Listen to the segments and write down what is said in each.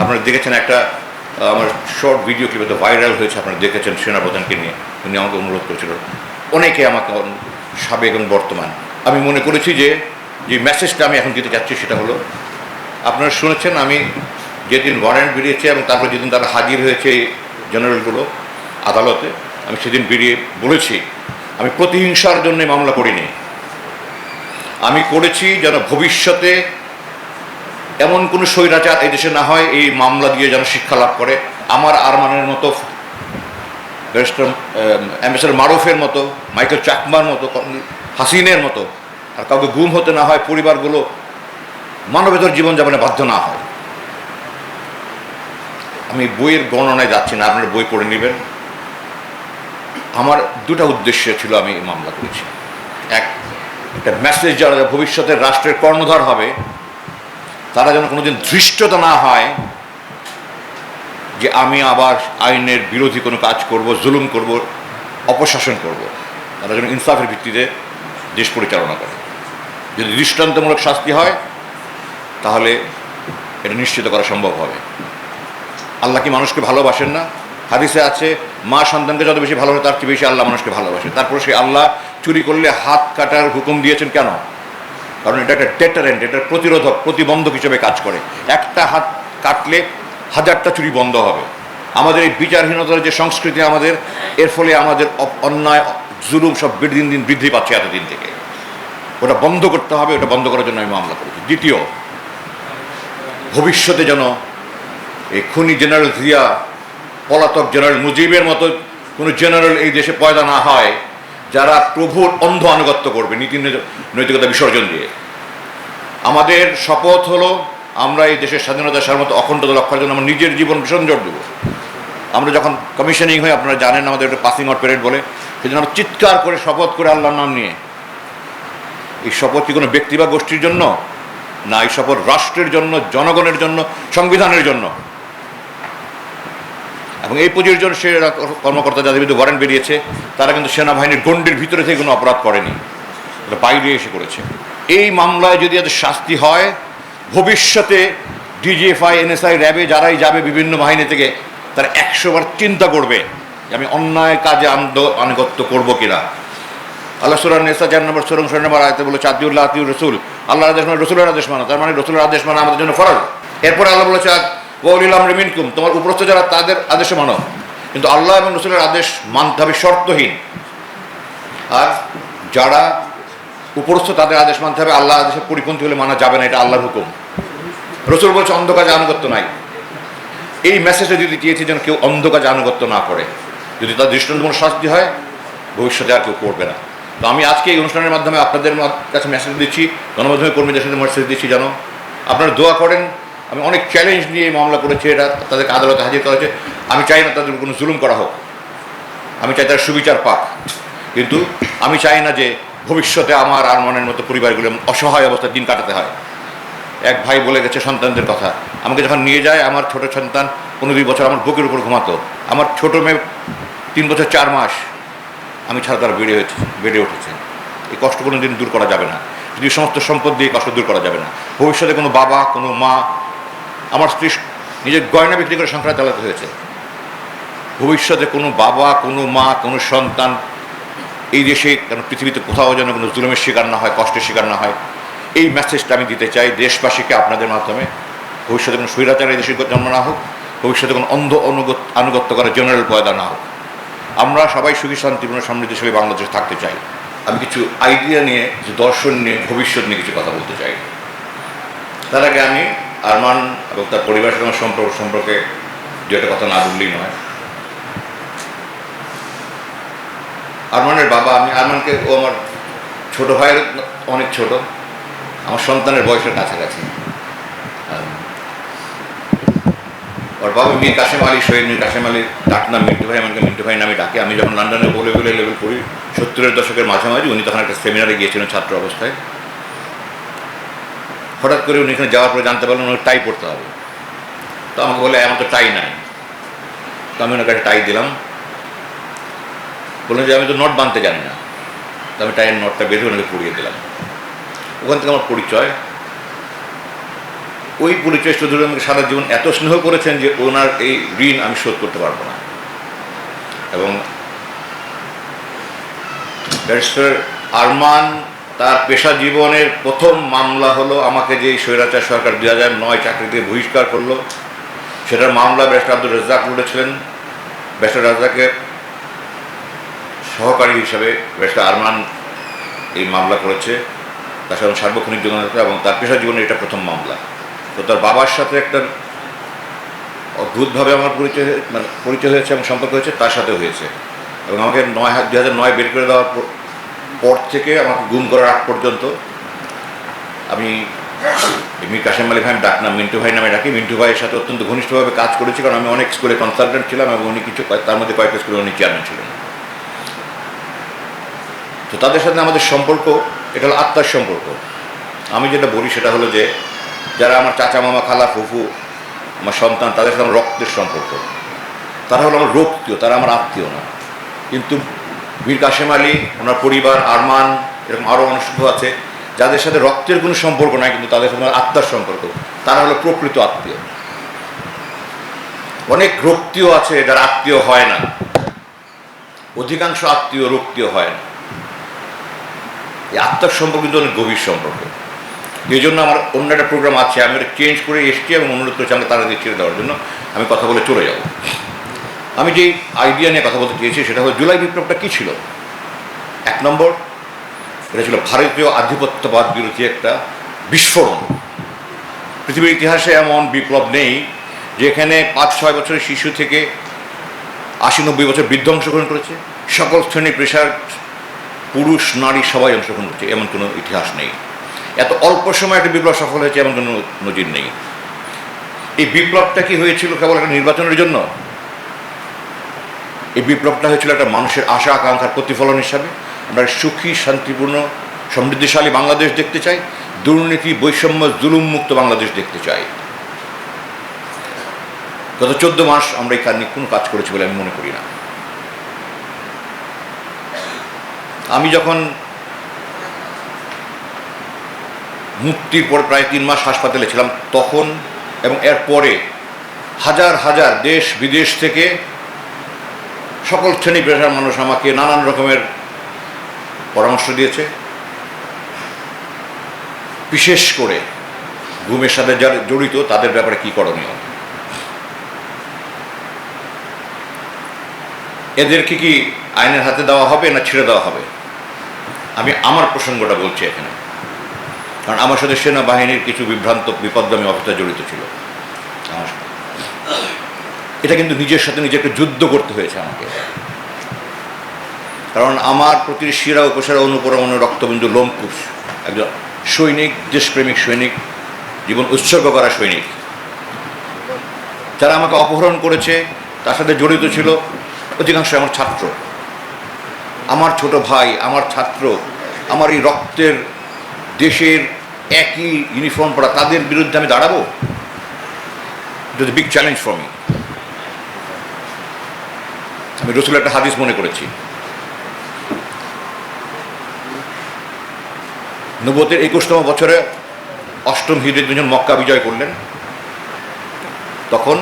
আপনারা দেখেছেন একটা আমার শর্ট ভিডিও ক্লিপে তো ভাইরাল হয়েছে, আপনারা দেখেছেন সেনাপ্রধানকে নিয়ে, উনি আমাকে অনুরোধ করেছিল। অনেকে আমাকে সাবেক এবং বর্তমান। আমি মনে করেছি যে যে মেসেজটা আমি এখন দিতে চাচ্ছি সেটা হলো, আপনারা শুনেছেন আমি যেদিন ওয়ারেন্ট বেরিয়েছে এবং তারপর যেদিন তারা হাজির হয়েছে জেনারেলগুলো আদালতে, আমি সেদিন বেরিয়ে বলেছি, আমি প্রতিহিংসার জন্য মামলা করিনি। আমি করেছি যেন ভবিষ্যতে এমন কোনো স্বৈরাচার এই দেশে না হয়, এই মামলা দিয়ে যেন শিক্ষা লাভ করে। আমার আরমানের মতো, ব্যারিস্টার অ্যাম্বাসেডার মারুফের মতো, মাইকেল চাকমার মতো, হাসিনের মতো, আর কাউকে গুম হতে না হয় পরিবারগুলো মানবেতর জীবনযাপনে বাধ্য না হয়। আমি বইয়ের গণনায় যাচ্ছি না, আপনারা বই পড়ে নেবেন। আমার দুটা উদ্দেশ্য ছিল আমি এই মামলা করেছি। এক, একটা মেসেজ যারা ভবিষ্যতের রাষ্ট্রের কর্ণধার হবে তারা যেন কোনোদিন ধৃষ্টতা না হয় যে আমি আবার আইনের বিরোধী কোনো কাজ করব, জুলুম করব, অপশাসন করব। তারা যেন ইনসাফের ভিত্তিতে দেশ পরিচালনা করে। যদি দৃষ্টান্তমূলক শাস্তি হয়, তাহলে এটা নিশ্চিত করা সম্ভব হবে। আল্লাহ কি মানুষকে ভালোবাসেন না? হাদিসে আছে, মা সন্তানকে যত বেশি ভালোবাসে, তার চেয়ে বেশি আল্লাহ মানুষকে ভালোবাসে। তারপরে সেই আল্লাহ চুরি করলে হাত কাটার হুকুম দিয়েছেন কেন? কারণ এটা একটা ডেটারেন্ট এটা প্রতিরোধক, প্রতিবন্ধক হিসেবে কাজ করে। একটা হাত কাটলে হাজারটা চুরি বন্ধ হবে। আমাদের এই বিচারহীনতার যে সংস্কৃতি আমাদের, এর ফলে আমাদের অন্যায়, জুলুম সব দিন দিন বৃদ্ধি পাচ্ছে এতদিন থেকে। ওটা বন্ধ করতে হবে, ওটা বন্ধ করার জন্য আমি মামলা করেছি। দ্বিতীয়, ভবিষ্যতে যেন এই খুনি জেনারেল জিয়া, পলাতক জেনারেল মুজিবের মতো কোনো জেনারেল এই দেশে পয়দা না হয় যারা প্রভুর অন্ধ আনুগত্য করবে, নীতি নৈতিকতা বিসর্জন দিয়ে। আমাদের শপথ হলো, আমরা এই দেশের স্বাধীনতা সার্বত অখণ্ডতা রক্ষার জন্য আমরা নিজের জীবন বিসর্জন দেবো। আমরা যখন কমিশনিং হই আপনারা জানেন আমাদের একটা পাসিং আউট প্যারেড বলে। সেজন্য আমরা চিৎকার করে, শপথ করে আল্লাহর নাম নিয়ে। এই শপথ কি কোনো ব্যক্তি বা গোষ্ঠীর জন্য? না, এই শপথ রাষ্ট্রের জন্য, জনগণের জন্য, সংবিধানের জন্য। এবং এই পুজোর জন্য সে কর্মকর্তা যাদের বিরুদ্ধে ওয়ারেন্ট বেরিয়েছে, তারা কিন্তু সেনাবাহিনীর গণ্ডির ভিতরে থেকে কোনো অপরাধ করেনি। তারা বাইরে এসে করেছে। এই মামলায় যদি এদের শাস্তি হয়, ভবিষ্যতে ডিজিএফআই এনএসআই র্যাবে যারাই যাবে বিভিন্ন বাহিনী থেকে, তারা একশোবার চিন্তা করবে যে আমি অন্যায় কাজে আন্দ- আনুগত্য করব কিনা। আল্লাহ সুরান নেসা চার নম্বর সুরং ছয় নম্বর আয়তে বলে চাঁদিউল্লাহ আতিউর রসুল। আল্লাহ আদেশ মানে রসুলের আদেশ মানা, তার মানে রসুলের আদেশ মানা আমাদের জন্য ফরজ। এরপরে আল্লাহ বলেছে তোমার উপরস্থ যারা তাদের আদেশে মানো। কিন্তু আল্লাহ এবং রসুলের আদেশ মানতে হবে শর্তহীন। আর যারা উপরস্থ তাদের আদেশ মানতে হবে আল্লাহ আদেশের পরিপন্থী হলে মানা যাবে না, এটা আল্লাহর হুকুম। রসুল বলছে অন্ধকাজে আনুগত্য নাই। এই মেসেজটা যদি চেয়েছি যেন কেউ অন্ধকাজে আনুগত্য না করে। যদি তার দৃষ্টান্তমূলক শাস্তি হয়, ভবিষ্যতে আর কেউ করবে না। তো আমি আজকে এই অনুষ্ঠানের মাধ্যমে আপনাদের কাছে মেসেজ দিচ্ছি। গণমাধ্যমের কর্মীদের সাথে মেসেজ দিচ্ছি যেন আপনারা দোয়া করেন আমি অনেক চ্যালেঞ্জ নিয়ে মামলা করেছি, এটা তাদেরকে আদালতে হাজির করা হয়েছে। আমি চাই না তাদের কোনো জুলুম করা হোক। আমি চাই তারা সুবিচার পাক। কিন্তু আমি চাই না যে ভবিষ্যতে আমার আর মনের মতো পরিবারগুলো অসহায় অবস্থায় দিন কাটাতে হয়। এক ভাই বলে গেছে সন্তানদের কথা, আমাকে যখন নিয়ে যায়, আমার ছোট সন্তান পনেরো দুই বছর আমার বুকের উপর ঘুমাতো। আমার ছোট মেয়ে তিন বছর চার মাস। আমি ছাড়া তারা বেড়ে হয়েছে, বেড়ে উঠেছে। এই কষ্ট কোনো দিন দূর করা যাবে না। যদি সমস্ত সম্পদ দিয়ে কষ্ট দূর করা যাবে না। ভবিষ্যতে কোনো বাবা, কোনো মা আমার স্ত্রী নিজের গয়না বিক্রি করে সংসার চালাতে হয়েছে। ভবিষ্যতে কোনো বাবা, কোনো মা, কোনো সন্তান এই দেশে, কেন পৃথিবীতে কোথাও যেন কোনো জুলুমের শিকার না হয়, কষ্টের শিকার না হয়, এই মেসেজটা আমি দিতে চাই দেশবাসীকে আপনাদের মাধ্যমে। ভবিষ্যতে কোনো স্বৈরাচার এই দেশে জন্ম না হোক, ভবিষ্যতে কোনো অন্ধ অনুগত আনুগত্য করা জেনারেল পয়দা না হোক। আমরা সবাই সুখী শান্তিপূর্ণ সমৃদ্ধশালী বাংলাদেশে থাকতে চাই। আমি কিছু আইডিয়া নিয়ে, কিছু দর্শন নিয়ে, ভবিষ্যৎ নিয়ে কিছু কথা বলতে চাই। তার আগে আমি আরমান এবং তার পরিবারের সঙ্গে সম্পর্ক সম্পর্কে একটা কথা না বললেই নয়। আরমানের বাবা, আমি আরমানকে, ও আমার ছোট ভাইয়ের অনেক ছোট। আমার সন্তানের বয়সের কাছাকাছি। ওর বাবা মীর কাশেম আলী, শহীদ মীর কাশেম আলী ডাকনাম মিন্টু ভাই, আমাকে মিন্টু ভাই নামে ডাকে। আমি যখন লন্ডনে বলে বলে লেভেল করি সত্তরের দশকের মাঝামাঝি, উনি তখন একটা সেমিনারে গিয়েছিলেন ছাত্র অবস্থায়। হঠাৎ করে উনি এখানে যাওয়ার পরে জানতে পারলেন ওনার টাই পড়তে হবে। তো আমাকে বলে আমার তো টাই নাই। তো আমি ওনাকে টাই দিলাম। বললেন যে, আমি তো নট বাঁধতে জানি না। তো আমি টাইয়ের নটটা বেঁধে ওনাকে পড়িয়ে দিলাম। ওখান থেকে আমার পরিচয়। ওই পরিচয় চৌধুরী আমাকে সারা জীবন এত স্নেহ করেছেন যে ওনার এই ঋণ আমি শোধ করতে পারব না। এবং ব্যারিস্টার আরমান তার পেশা জীবনের প্রথম মামলা হলো আমাকে যে স্বৈরাচার সরকার দুই হাজার নয় চাকরি থেকে বহিষ্কার করল, সেটার মামলা ব্যারিস্টার আব্দুল রাজ্জাক লড়েছিলেন ব্যারিস্টার রাজ্জাকের সহকারী হিসাবে ব্যারিস্টার আরমান এই মামলা করেছে। তার সাথে সার্বক্ষণিক যোগাযোগ এবং তার পেশা জীবনের এটা প্রথম মামলা। তো তার বাবার সাথে একটা অদ্ভুতভাবে আমার পরিচয় মানে পরিচয় হয়েছে এবং সম্পর্ক হয়েছে, তার সাথে হয়েছে। এবং আমাকে নয় দু হাজার নয় বের করে দেওয়ার থেকে আমাকে গুম করার আগ পর্যন্ত আমি মীর কাশেম আলী ভাই ডাক নাম মিন্টু ভাই নামে ডাকি। মিন্টু ভাইয়ের সাথে অত্যন্ত ঘনিষ্ঠভাবে কাজ করেছি, কারণ আমি অনেক স্কুলে কনসালটেন্ট ছিলাম এবং উনি কিছু তার মধ্যে কয়েকটা স্কুলে উনি চেয়ারম্যান ছিলেন। তো তাদের সাথে আমাদের সম্পর্ক, এটা হলো আত্মার সম্পর্ক। আমি যেটা বলি সেটা হলো যে, যারা আমার চাচা, মামা, খালা, ফুফু, আমার সন্তান, তাদের সাথে আমার রক্তের সম্পর্ক। তারা হলো আমার রক্তীয়, তারা আমার আত্মীয় না। কিন্তু বীর কাশেম আলী, ওনার পরিবার, আরমান, এরকম আরও অনুষ্ঠিত আছে, যাদের সাথে রক্তের কোনো সম্পর্ক নাই, কিন্তু তাদের সাথে আত্মার সম্পর্ক। তারা হলো প্রকৃত আত্মীয়। অনেক রক্তীয় আছে যারা আত্মীয় হয় না। অধিকাংশ আত্মীয় রক্তীয় হয় না। এই আত্মার সম্পর্ক কিন্তু অনেক গভীর সম্পর্ক। এই জন্য আমার অন্য একটা প্রোগ্রাম আছে, আমি ওটা চেঞ্জ করে এসছি এবং অনুরোধ করেছি আমাকে তারা দিয়ে ছেড়ে দেওয়ার জন্য। আমি কথা বলে চলে যাব। আমি যে আইডিয়া নিয়ে কথা বলতে চেয়েছি, সেটা হলো জুলাই বিপ্লবটা কী ছিল? এক নম্বর, এটা ছিল ভারতীয় আধিপত্যবাদ বিরোধী একটা বিস্ফোরণ। পৃথিবীর ইতিহাসে এমন বিপ্লব নেই যেখানে পাঁচ, ছয় বছরের শিশু থেকে আশি, নব্বই বছর বৃদ্ধ অংশগ্রহণ করেছে। সকল শ্রেণি পেশার পুরুষ, নারী সবাই অংশগ্রহণ করছে, এমন কোনো ইতিহাস নেই। এত অল্প সময় একটা বিপ্লব সফল হয়েছে, এমন কোনো নজির নেই। এই বিপ্লবটা কি হয়েছিল কেবল একটা নির্বাচনের জন্য? এই বিপ্লবটা হয়েছিল একটা মানুষের আশা, আকাঙ্ক্ষার প্রতিফলন হিসাবে। আমরা সুখী, শান্তিপূর্ণ, সমৃদ্ধিশালী বাংলাদেশ দেখতে চাই। দুর্নীতি, বৈষম্য, জুলুম মুক্ত বাংলাদেশ দেখতে চাই। গত চোদ্দ মাস আমরা এই কাজ নিয়ে কোনো কাজ করেছি বলে আমি মনে করি না। আমি যখন মুক্তির পর প্রায় তিন মাস হাসপাতালে ছিলাম তখন এবং এর পরে হাজার হাজার দেশ বিদেশ থেকে সকল শ্রেণি পেশার মানুষ আমাকে নানান রকমের পরামর্শ দিয়েছে। বিশেষ করে ঘুমের সাথে যারা জড়িত তাদের ব্যাপারে কি করণীয়? এদেরকে কি আইনের হাতে দেওয়া হবে না ছেড়ে দেওয়া হবে? আমি আমার প্রসঙ্গটা বলছি এখানে। কারণ আমার সাথে সেনাবাহিনীর কিছু বিভ্রান্ত বিপদগামী অবস্থা জড়িত ছিল। এটা কিন্তু নিজের সাথে নিজেকে যুদ্ধ করতে হয়েছে আমাকে। কারণ আমার প্রতি শিরা উপসারা অনুপরমাণু রক্তবিন্দু লোমকুশ একজন সৈনিক, দেশপ্রেমিক সৈনিক, জীবন উৎসর্গ করা সৈনিক। যারা আমাকে অপহরণ করেছে, তার সাথে জড়িত ছিল অধিকাংশ আমার ছাত্র। আমার ছোট ভাই, আমার ছাত্র, আমার এই রক্তের দেশের একই ইউনিফর্ম পরা, তাদের বিরুদ্ধে আমি দাঁড়াবো? It big challenge for me আমি রসুল একটা হাদিস মনে করেছি। নবতের একুশতম বছরে অষ্টম হিজড়ি দুজন মক্কা বিজয় করলেন। তখন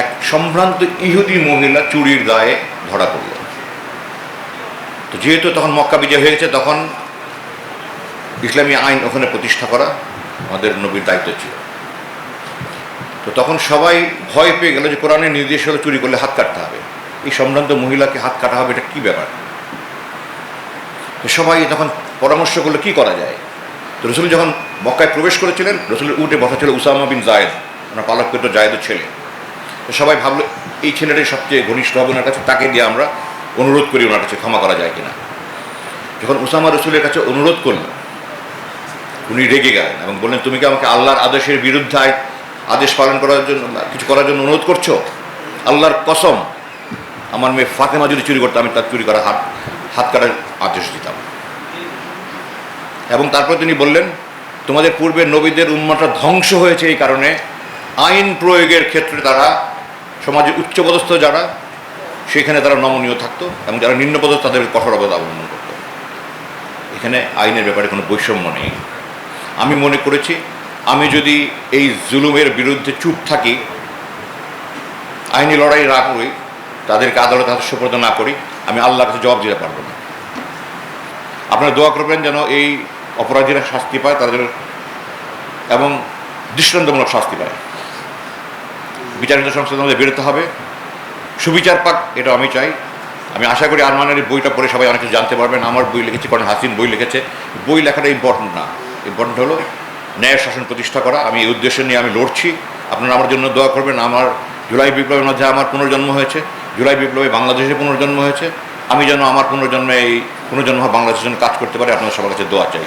এক সম্ভ্রান্ত ইহুদি মহিলা চুরির গায়ে ধরা পড়ল। তো যেহেতু তখন মক্কা বিজয় হয়ে গেছে তখন ইসলামী আইন ওখানে প্রতিষ্ঠা করা আমাদের নবীর দায়িত্ব ছিল। তো তখন সবাই ভয় পেয়ে গেল যে কোরআনের নির্দেশ হলে চুরি করলে হাত কাটতে হবে। এই সম্ভ্রান্ত মহিলাকে হাত কাটা হবে, এটা কী ব্যাপার? তো সবাই তখন পরামর্শ করল, কী করা যায়? তো রসুল যখন মক্কায় প্রবেশ করেছিলেন, রসুলের উঠে বসা ছিল উসামা বিন জায়েদ, ওনার পালকৃত জায়েদের ছেলে। তো সবাই ভাবলো, এই ছেলেটাই সবচেয়ে ঘনিষ্ঠ হবে ওনার কাছে, তাকে দিয়ে আমরা অনুরোধ করি ওনার কাছে ক্ষমা করা যায় কিনা। যখন উসামা রসুলের কাছে অনুরোধ করলেন উনি রেগে গেলেন এবং বললেন, তুমি কি আমাকে আল্লাহর আদেশের বিরুদ্ধে আদেশ পালন করার জন্য, কিছু করার জন্য অনুরোধ করছ? আল্লাহর কসম, আমার মেয়ে ফাতেমা যদি চুরি করতো, আমি তার চুরি করার হাত হাত কাটার আদেশ দিতাম। এবং তারপর তিনি বললেন, তোমাদের পূর্বে নবীদের উন্মাটা ধ্বংস হয়েছে এই কারণে আইন প্রয়োগের ক্ষেত্রে তারা সমাজে উচ্চপদস্থ যারা, সেখানে তারা নমনীয় থাকতো এবং যারা নিম্নপদস্থ তাদের কঠোর অবদান অবলম্বন করতো। এখানে আইনের ব্যাপারে কোনো বৈষম্য নেই। আমি মনে করেছি আমি যদি এই জুলুমের বিরুদ্ধে চুপ থাকি, আইনি লড়াই না করি, তাদেরকে আদালতে হাতে সুপর্দ না করি, আমি আল্লাহর কাছে জবাব দিতে পারব না। আপনারা দোয়া করবেন যেন এই অপরাধীরা শাস্তি পায়, তাদের এবং দৃষ্টান্তমূলক শাস্তি পায়। বিচারিত সংসদ আমাদের বেরোতে হবে। সুবিচার পাক, এটা আমি চাই। আমি আশা করি আরমানের বইটা পড়ে সবাই অনেক জানতে পারবেন। আমার বই লিখেছি কারণ হাসিন, বই লিখেছে। বই লেখাটা ইম্পর্টেন্ট না। ইম্পর্টেন্ট হলো ন্যায় শাসন প্রতিষ্ঠা করা, আমি এই উদ্দেশ্য নিয়ে আমি লড়ছি। আপনারা আমার জন্য দোয়া করবেন, আমার জুলাই বিপ্লবের মধ্যে আমার পুনর্জন্ম হয়েছে, জুলাই বিপ্লবে বাংলাদেশে পুনর্জন্ম হয়েছে। আমি যেন আমার পুনর্জন্মে এই পুনর্জন্ম বাংলাদেশের জন্য কাজ করতে পারি, আপনাদের সবার কাছে দোয়া চাই।